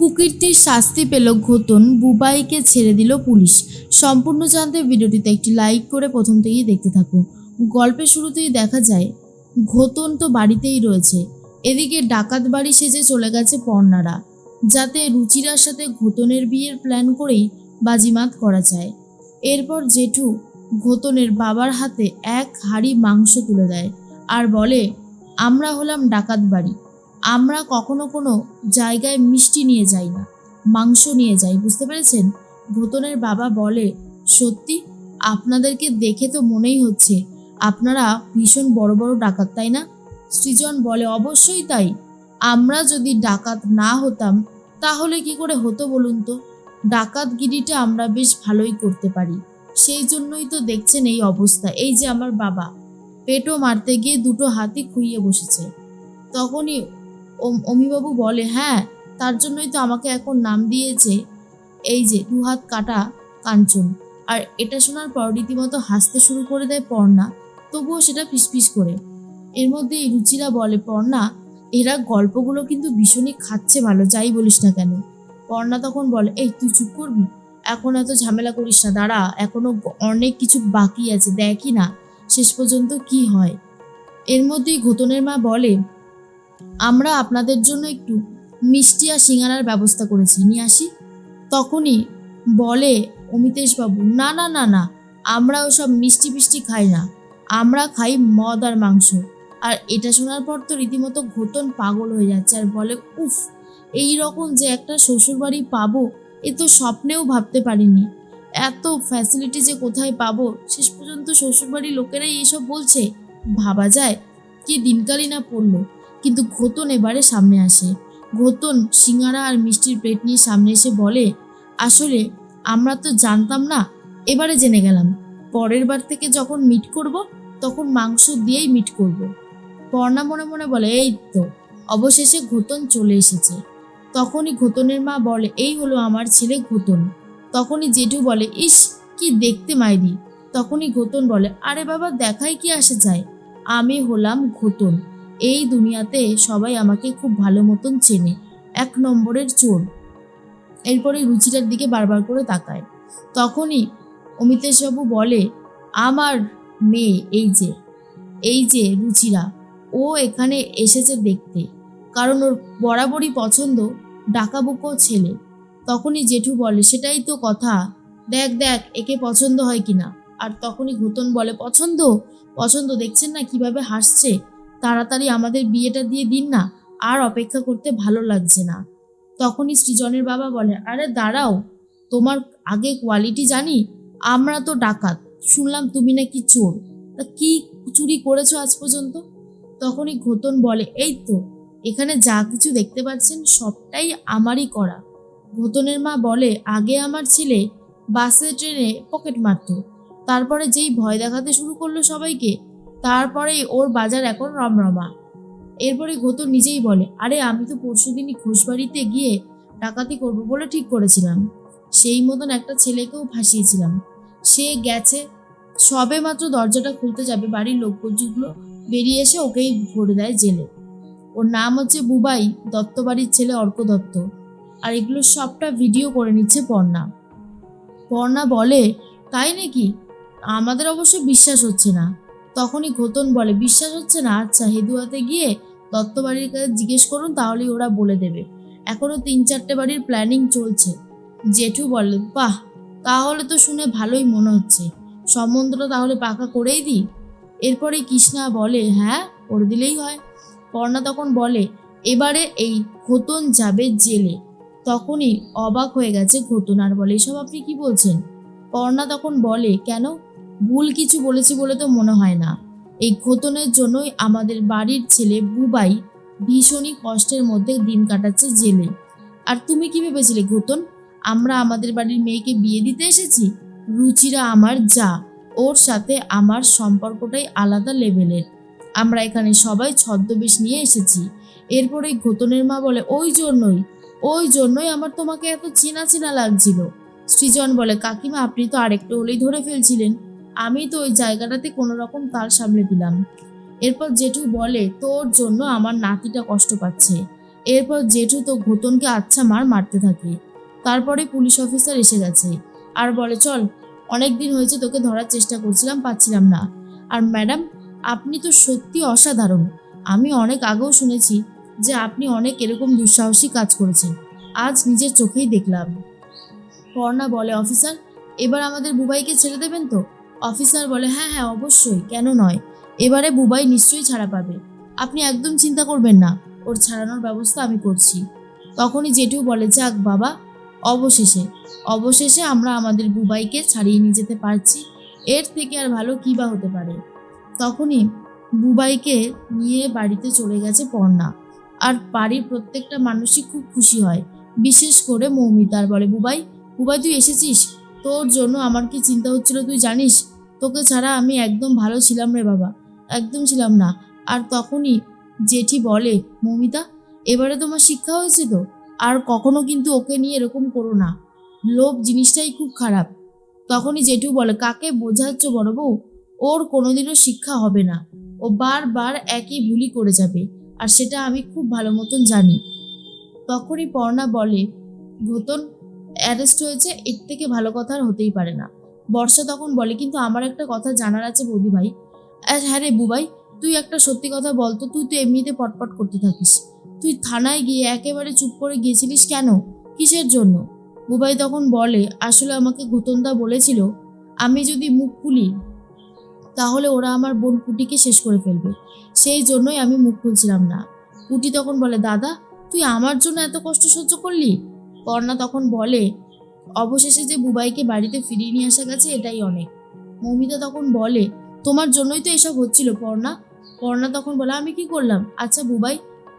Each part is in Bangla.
কুকীর্তির শাস্তি পেল ঘোতন, বুবাইকে ছেড়ে দিল পুলিশ। সম্পূর্ণ জানতে ভিডিওটিতে একটি লাইক করে প্রথম থেকেই দেখতে থাকুন গল্পের শুরুতেই দেখা যায়, ঘোতন তো বাড়িতেই রয়েছে। এদিকে ডাকাত বাড়ি সেজে চলে গেছে পর্ণারা, যাতে রুচিরার সাথে ঘোতনের বিয়ের প্ল্যান করেই বাজিমাত করা যায়। এরপর জেঠু ঘোতনের বাবার হাতে এক হাঁড়ি মাংস তুলে দেয় আর বলে, আমরা হলাম ডাকাত বাড়ি। আমরা কখনো কোনো জায়গায় মিষ্টি নিয়ে যাই না, মাংস নিয়ে যাই, বুঝতে পেরেছেন? ভূতনের বাবা বলে, সত্যি? আপনাদেরকে দেখে তো মনেই হচ্ছে, আপনারা ভীষণ বড় বড় ডাকাত, তাই না? সৃজন বলে, অবশ্যই তাই। আমরা যদি ডাকাত না হতাম, তাহলে কি করে হতো বলুন তো? ডাকাতগিরিটা আমরা বেশ ভালোই করতে পারি। সেই জন্যই তো দেখছেন এই অবস্থা। এই যে আমার বাবা, পেটও মারতে গিয়ে দুটো হাতি খুইয়ে বসেছে। তখনই অমিবাবু বলে হ্যাঁ তার জন্যই তো আমাকে এখন নাম দিয়েছে। এই যে, দু হাত কাটা কাঞ্চন। আর এটা শোনার পর রীতিমতো হাসতে শুরু করে দেয় পর্ণা, তবুও সেটা ফিসফিস করে। এর মধ্যে রুচিরা বলে, পর্ণা, এরা গল্পগুলো কিন্তু ভীষণই খাচ্ছে ভালো, যাই বলিস না কেন? পর্ণা তখন বলে, এই, তুই চুপ করবি? এখন এত ঝামেলা করিস না, দাঁড়া, এখনও অনেক কিছু বাকি আছে, দেখি না, শেষ পর্যন্ত কি হয়? এর মধ্যেই ঘোতনের মা বলে আমরা আপনাদের জন্য একটু মিষ্টি আর সিঙ্গারার ব্যবস্থা করেছি। নিয়ে আসি। তখনই বলে অমিতেশ বাবু না না না না, আমরা ওসব মিষ্টি ফিষ্টি খাই না। আমরা খাই মদ আর মাংস। আর এটা শোনার পর তো রীতিমতো ঘোতন পাগল হয়ে যাচ্ছে। আর বলে, উফ, এই রকম যে একটা শ্বশুরবাড়ি পাবো, এ তো স্বপ্নেও ভাবতে পারিনি। এত ফ্যাসিলিটি যে কোথায় পাবো, শেষ পর্যন্ত শ্বশুরবাড়ির লোকেরাই এসব বলছে। ভাবা যায় কি দিনকালই না পড়ল। কিন্তু ঘোতন এবারে সামনে আসে। ঘোতন সিঙ্গারা আর মিষ্টির প্লেট নিয়ে সামনে এসে বলে, আসলে আমরা তো জানতাম না, এবারে জেনে গেলাম। পরের বার থেকে যখন মিট করব, তখন মাংস দিয়েই মিট করব। পর্ণা মনে মনে বলে, এই তো, অবশেষে ঘোতন চলে এসেছে। তখনই ঘোতনের মা বলে, এই হলো আমার ছেলে ঘোতন। তখনই জেঠু বলে, ইস, কি দেখতে মাইরি। তখনই ঘোতন বলে, আরে বাবা, দেখাই কি আসে যায়। আমি হলাম ঘোতন। এই দুনিয়াতে সবাই আমাকে খুব ভালো মতন চেনে। এক নম্বরের চোর। এরপরে রুচিটার দিকে বারবার করে তাকায়। তখনই অমিতেশবাবু বলে, আমার মেয়ে, এই যে এই যে রুচিরা, ও এখানে এসেছে দেখতে। কারণ ওর বরাবরই পছন্দ ডাকাবুকো ছেলে। তখনই জেঠু বলে, সেটাই তো কথা। দেখ দেখ, একে পছন্দ হয় কিনা? আর তখনই ঘুতন বলে, পছন্দ? পছন্দ? দেখছেন না কীভাবে হাসছে? তাড়াতাড়ি আমাদের বিয়েটা দিয়ে দিন না, আর অপেক্ষা করতে ভালো লাগছে না। তখনই সৃজনের বাবা বলে, আরে দাঁড়াও, তোমার আগে কোয়ালিটি জানি, আমরা তো ডাকাত, শুনলাম তুমি নাকি চোর, তা কি চুরি করেছ আজ পর্যন্ত? তখনই ঘোতন বলে, এই তো, এখানে যা কিছু দেখতে পাচ্ছেন সবটাই আমারই করা। ঘোতনের মা বলে, আগে আমার ছেলে বাসে, ট্রেনে পকেট মারতো, তারপরে যেই ভয় দেখাতে শুরু করল সবাইকে তারপরেই ওর বাজার এখন রমরমা। এরপরে ঘোতন নিজেই বলে, আরে, আমি তো পরশু দিনই ঘোষবাড়িতে গিয়ে ডাকাতি করব বলে ঠিক করেছিলাম। সেই মতন একটা ছেলেকেও ফাঁসিয়েছিলাম। সে গেছে, সবে মাত্র দরজাটা খুলতে যাবে বাড়ির লোকগুলো বেরিয়ে এসে ওকেই ভরে দেয় জেলে। ওর নাম হচ্ছে বুবাই দত্ত বাড়ির ছেলে অর্ক দত্ত আর এগুলো সবটা ভিডিও করে নিচ্ছে পর্ণা। পর্ণা বলে, তাই নাকি? আমাদের অবশ্য বিশ্বাস হচ্ছে না। তখনই ঘোতন বলে, বিশ্বাস হচ্ছে না? আচ্ছা হেদুয়াতে গিয়ে দত্ত বাড়ির কাছে জিজ্ঞেস করুন, তাহলেই ওরা বলে দেবে। এখনও তিন চারটে বাড়ির প্ল্যানিং চলছে। জেঠু বলে, বাহ, তাহলে তো শুনে ভালোই মনে হচ্ছে। সম্বন্ধটা তাহলে পাকা করেই দিই। এরপরে কৃষ্ণা বলে হ্যাঁ করে দিলেই হয়। পর্ণা তখন বলে, এবারে এই ঘোতন যাবে জেলে। তখনই অবাক হয়ে গেছে ঘোতন, আর বলে, এসব আপনি কি বলছেন? পর্ণা তখন বলে, কেন? ভুল কিছু বলেছি বলে তো মনে হয় না। এই ঘোতনের জন্যই আমাদের বাড়ির ছেলে বুবাই ভীষণই কষ্টের মধ্যে দিন কাটাচ্ছে জেলে। আর তুমি কি ভেবেছিলে ঘোতন আমরা আমাদের বাড়ির মেয়েকে বিয়ে দিতে এসেছি? রুচিরা আমার যা, ওর সাথে আমার সম্পর্কটাই আলাদা লেভেলের। আমরা এখানে সবাই ছদ্মবেশ নিয়ে এসেছি। এরপরে ঘোতনের মা বলে, ওই জন্যই ওই জন্যই আমার তোমাকে এত চেনা চেনা লাগছিল। সৃজন বলে, কাকিমা, আপনি তো আরেকটু হলেই ধরে ফেলছিলেন। আমি তো ওই জায়গাটাতে কোনো রকম তাল সামলে দিলাম। এরপর জেঠু বলে, তোর জন্য আমার নাতিটা কষ্ট পাচ্ছে। এরপর জেঠু তো ঘোতনকে আচ্ছা মার মারতে থাকে। তারপরে পুলিশ অফিসার এসে গেছে আর বলে, চল অনেক দিন হয়েছে তোকে ধরার চেষ্টা করছিলাম, পাচ্ছিলাম না। আর ম্যাডাম, আপনি তো সত্যি অসাধারণ। আমি অনেক আগেও শুনেছি যে আপনি অনেক এরকম দুঃসাহসী কাজ করেছেন। আজ নিজের চোখেই দেখলাম। পর্ণা বলে, অফিসার, এবার আমাদের বুবাইকে ছেড়ে দেবেন তো? অফিসার বলে হ্যাঁ হ্যাঁ অবশ্যই, কেন নয়? এবারে বুবাই নিশ্চয়ই ছাড়া পাবে। আপনি একদম চিন্তা করবেন না, ওর ছাড়ানোর ব্যবস্থা আমি করছি। তখনই জেঠু বলে, যাক বাবা, অবশেষে অবশেষে আমরা আমাদের বুবাইকে ছাড়িয়ে নিয়ে যেতে পারছি। এর থেকে আর ভালো কী বা হতে পারে? তখনই বুবাইকে নিয়ে বাড়িতে চলে গেছে পর্ণা। আর বাড়ির প্রত্যেকটা মানুষই খুব খুশি হয়, বিশেষ করে মৌমিতার বলে, বুবাই বুবাই, তুই এসেছিস? তোর জন্য আমার কি চিন্তা হচ্ছিল, তুই জানিস? তোকে ছাড়া আমি একদম ভালো ছিলাম রে বাবা। একদম ছিলাম না। আর তখনই জেঠি বলে, মমিতা, এবারে তোমার শিক্ষা হয়েছে তো? আর কখনো কিন্তু ওকে নিয়ে এরকম করো না। লোভ জিনিসটাই খুব খারাপ। তখনই জেঠু বলে, কাকে বোঝাচ্ছ বড় বউ? ওর কোনোদিনও শিক্ষা হবে না। ও বারবার একই ভুলই করে যাবে। আর সেটা আমি খুব ভালো মতন জানি। তখনই পর্ণা বলে, ঘোতন অ্যারেস্ট হয়েছে। এর থেকে ভালো কথা আর হতেই পারে না। বর্ষা তখন বলে, কিন্তু আমার একটা কথা জানার আছে বৌদি ভাই। হ্যাঁ রে বুবাই, তুই একটা সত্যি কথা বলতো তুই তো এমনিতে পটপট করতে থাকিস। তুই থানায় গিয়ে একেবারে চুপ করে গিয়েছিলিস কেন? কিসের জন্য? বুবাই তখন বলে, আসলে আমাকে ঘুতনদা বলেছিল, আমি যদি মুখ খুলি, তাহলে ওরা আমার বোন পুটিকে শেষ করে ফেলবে। সেই জন্যই আমি মুখ খুলছিলাম না। পুটি তখন বলে, দাদা, তুই আমার জন্য এত কষ্ট সহ্য করলি? কর্ণা তখন বলে অবশেষে যে বুবাইকে বাড়িতে ফিরিয়ে নিয়ে আসা গেছে এটাই অনেক। মৌমিতা তখন বলে, তোমার জন্যই তো এসব হচ্ছিল, পর্ণা। পর্ণা তখন বলে, আমি কি করলাম? আচ্ছা বুবাই,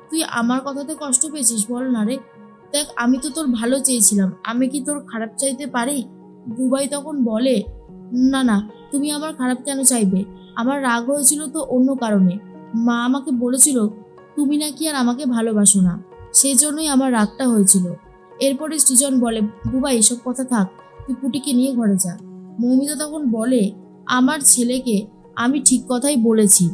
তুই আমার কথাতে কষ্ট পেয়েছিস, বল না রে। দেখ, আমি তো তোর ভালো চেয়েছিলাম। আমি কি তোর খারাপ চাইতে পারি? বুবাই তখন বলে, না না, তুমি আমার খারাপ কেন চাইবে? আমার রাগ হয়েছিল তো অন্য কারণে। মা আমাকে বলেছিল, তুমি নাকি আর আমাকে ভালোবাসো না। সেই জন্যই আমার রাগটা হয়েছিল। এরপরে সৃজন বলে, বুবা, এসব কথা থাক, তুই পুটিকে নিয়ে ঘরে যা। মৌমিতা তখন বলে, আমার ছেলেকে আমি ঠিক কথাই বলেছি।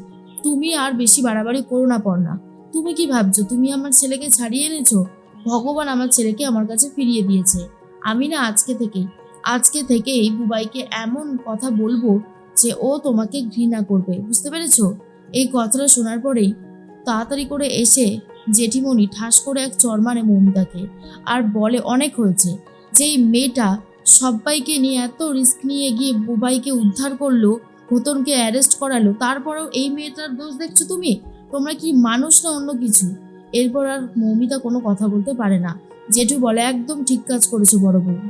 তুমি আর বেশি বাড়াবাড়ি করো না পড়না তুমি কি ভাবছ, তুমি আমার ছেলেকে ছাড়িয়ে এনেছো? ভগবান আমার ছেলেকে আমার কাছে ফিরিয়ে দিয়েছে। আমি না আজকে থেকেই আজকে থেকেই বুবাইকে এমন কথা বলব যে ও তোমাকে ঘৃণা করবে। বুঝতে পেরেছ? এই কথাটা শোনার পরেই তাড়াতাড়ি করে এসে জেঠিমণি ঠাস করে এক চর মারে মৌমিতাকে আর বলে, অনেক হয়েছে। যেই মেয়েটা সব্বাইকে নিয়ে এত রিস্ক নিয়ে গিয়ে বুবাইকে উদ্ধার করল ঘোতনকে অ্যারেস্ট করালো, তারপরেও এই মেয়েটার দোষ দেখছ তুমি? তোমরা কি মানুষ না অন্য কিছু? এরপর আর মৌমিতা কোনো কথা বলতে পারে না। জেঠু বলে, একদম ঠিক কাজ করেছ বড় বউ।